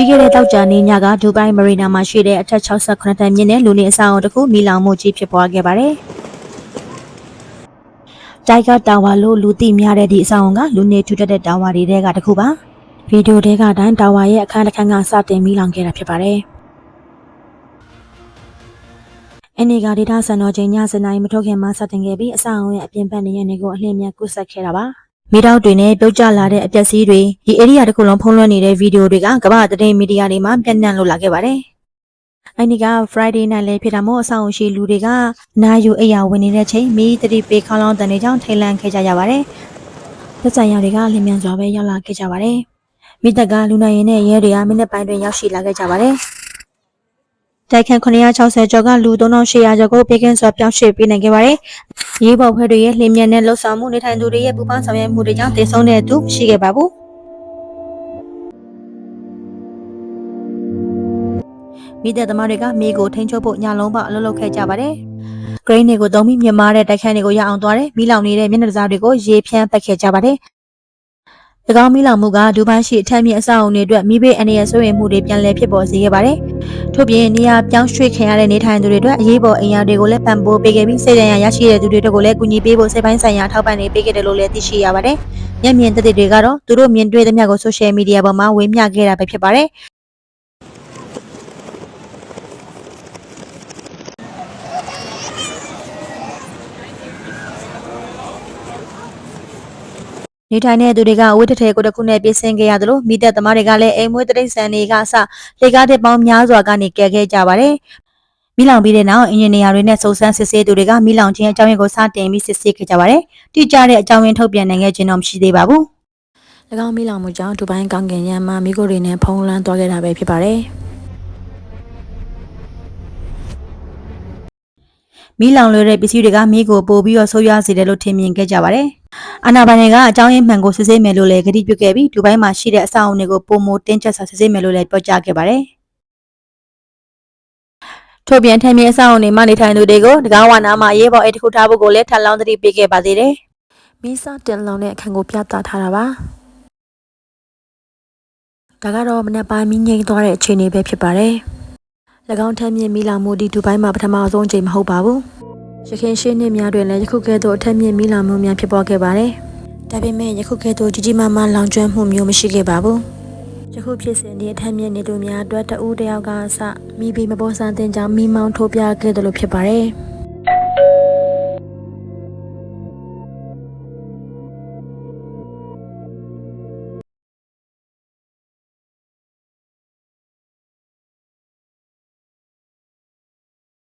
ပြီးခဲ့တဲ့တောက်ကြနေညကဒူဘိုင်းမရီနာမှာရှိတဲ့အထက်68တန်းမြင့်တဲ့လူနေအဆောက်အအုံတစ်ခုမိလောင်မှုကြီးဖြစ်ပွားခဲ့ပါတယ်။တိုက်ကတာဝါလို့လူသိများတဲ့ဒီအဆောက်အအုံကလူနေထူထပ်တဲ့တာဝါတွေထဲကတစ်ခုပါ။ဗီဒီယိုထဲကအတိုင်းတာဝါရဲ့အခန်းတစ်ခန်းကစတင်မိလောင်ခဲ့တာဖြစ်ပါတယ်။အနေကဒေတာစံတော်ချိန်ညစနနိုင်မထုတ်ခင်မှာစတင်ခဲ့ပြီးအဆောက်အအုံရဲ့အပြင်ဘက်နေရနေကိုအလင်းမြကူးဆက်ခဲ့တာပါ။ မိတော့တွေနဲ့ပြုတ်ကျလာတဲ့အပျက်စီးတွေဒီ area တစ်ခုလုံးဖုံးလွှမ်းနေတဲ့ဗီဒီယိုတွေကကမ္ဘာသတင်းမီဒီယာတွေမှာပြန့်နှံ့လို့လာခဲ့ပါတယ်။အဲဒီက Friday night လေးဖြစ်တာမို့အဆောင်အရှိလူတွေကနာယူအိယာဝင်နေတဲ့ချိန်မီးတတိပေးခေါင်းလောင်းတန်တွေကြောင့်ထိတ်လန့်ခဲ့ကြရပါတယ်။သက်ဆိုင်ရာတွေကလျင်မြန်စွာပဲရောက်လာခဲ့ကြပါတယ်။မိသက်ကလူနိုင်ရင်နဲ့ရဲတွေကမိနစ်ပိုင်းတွင်ရောက်ရှိလာခဲ့ကြပါတယ်။တိုက်ခန်း960ကျော်ကလူ3800ကျော်ကိုပေးကင်းစွာပြောင်းရွှေ့ပေးနိုင်ခဲ့ပါတယ်။ ရေးပေါ်ဖွဲ့တွေရဲ့လျင်မြန်တဲ့လှုပ်ဆောင်မှုနေထိုင်သူတွေရဲ့ပူပန်းဆောင်ရွက်မှုတွေကြောင့်တည်ဆုံတဲ့သူမရှိခဲ့ပါဘူး။မိသက်သမားတွေကမိကိုထိန်းချုပ်ဖို့ညလုံးပေါက်အလုပ်လုပ်ခဲ့ကြပါတယ်။ဂရိန်းတွေကိုသုံးပြီးမြမားတဲ့တိုက်ခန်းတွေကိုရအောင်သွားတယ်။မိလောင်နေတဲ့မျက်နှာစားတွေကိုရေဖြန်းပတ်ခဲ့ကြပါတယ်။၎ င်းမိလောင်မှုကဒူဘိုင်းရှိအထက်မြင့်အဆောက်အုံတွေအတွက်မိဘအနေနဲ့ဆိုရင်မှုတွေပြန်လည်ဖြစ်ပေါ်စေခဲ့ပါတယ်။ထို့ပြင်နေရာပြောင်းရွှေ့ခံရတဲ့နေထိုင်သူတွေအတွက်အရေးပေါ်အိမ်ယာတွေကိုလည်းပံ့ပိုးပေးခဲ့ပြီးစိတ်ဒဏ်ရာရရှိတဲ့သူတွေအတွက်ကိုလည်းကူညီပေးဖို့စိတ်ပိုင်းဆိုင်ရာထောက်ပံ့နေပေးခဲ့တယ်လို့လည်းသိရှိရပါတယ်။မျက်မြင်သက်သေတွေကတော့သူတို့မြင်တွေ့သမျှကိုဆိုရှယ်မီဒီယာပေါ်မှာဝေမျှခဲ့တာပဲဖြစ်ပါတယ်။ နေထိုင်တဲ့သူတွေကအဝတ်တထည်ကိုတစ်ခုနဲ့ပြင်ဆင်ခဲ့ရသလိုမိသက်သမားတွေကလည်းအိမ်မွေးတရိတ်ဆန်တွေကအစလေကားတဲ့ပေါင်းများစွာကနေကယ်ခဲ့ကြပါတယ်။မိလောင်ပြီးတဲ့နောက်အင်ဂျင်နီယာတွေနဲ့စုံစမ်းစစ်ဆေးသူတွေကမိလောင်ခြင်းအကြောင်းရင်းကိုစတင်ပြီးစစ်ဆေးခဲ့ကြပါတယ်။တိကျတဲ့အကြောင်းရင်းထုတ်ပြန်နိုင်ခဲ့ခြင်းတော့မရှိသေးပါဘူး။၎င်းမိလောင်မှုကြောင့်ဒူဘိုင်းကောင်းကင်ရမ်းမှာမိကိုတွေနဲ့ဖုံးလွှမ်းသွားခဲ့တာပဲဖြစ်ပါတယ်။မိလောင်လွှဲတဲ့ပစ္စည်းတွေကမိကိုပို့ပြီးတော့ဆိုးရွားစေတယ်လို့ထင်မြင်ခဲ့ကြပါတယ်။ အာနာပိုင်တွေကအကြောင်းရင်းမှန်ကိုစစ်ဆေးမယ်လို့လည်းကတိပြုခဲ့ပြီးဒူဘိုင်းမှာရှိတဲ့အဆောက်အအုံတွေကိုပုံမတင်းကျပ်စွာစစ်ဆေးမယ်လို့လည်းပြောကြားခဲ့ပါတယ်။ထို့ပြင်ထမ်းမြေအဆောက်အအုံတွေမှာနေထိုင်သူတွေကိုတကားဝနာမှာရေးပေါ်အိတ်တစ်ခုထားဖို့ကိုလည်းထပ်လောင်းသတိပေးခဲ့ပါသေးတယ်။မီးစတင်လောင်တဲ့အခန်းကိုပြသထားတာပါ။ဒါကတော့မနက်ပိုင်းမီးငိမ့်သွားတဲ့အခြေအနေပဲဖြစ်ပါတယ်။၎င်းထမ်းမြေမီးလောင်မှုဒီဒူဘိုင်းမှာပထမဆုံးအကြိမ်မဟုတ်ပါဘူး။ ရခိုင်ရှင်းနှစ်များတွင်လည်းယခုကဲ့သို့အထက်မြင့်မီးလောင်မှုများဖြစ်ပေါ်ခဲ့ပါတယ်။ဒါပေမဲ့ယခုကဲ့သို့ကြီးကြီးမားမားလောင်ကျွမ်းမှုမျိုးမရှိခဲ့ပါဘူး။ယခုဖြစ်စဉ်ဒီအထက်မြင့်နေသူများအတွက်တဦးတယောက်ကအစမိဘမပေါ်ဆန်းတင်ကြောင်းမိမောင်းထိုးပြခဲ့တယ်လို့ဖြစ်ပါတယ်။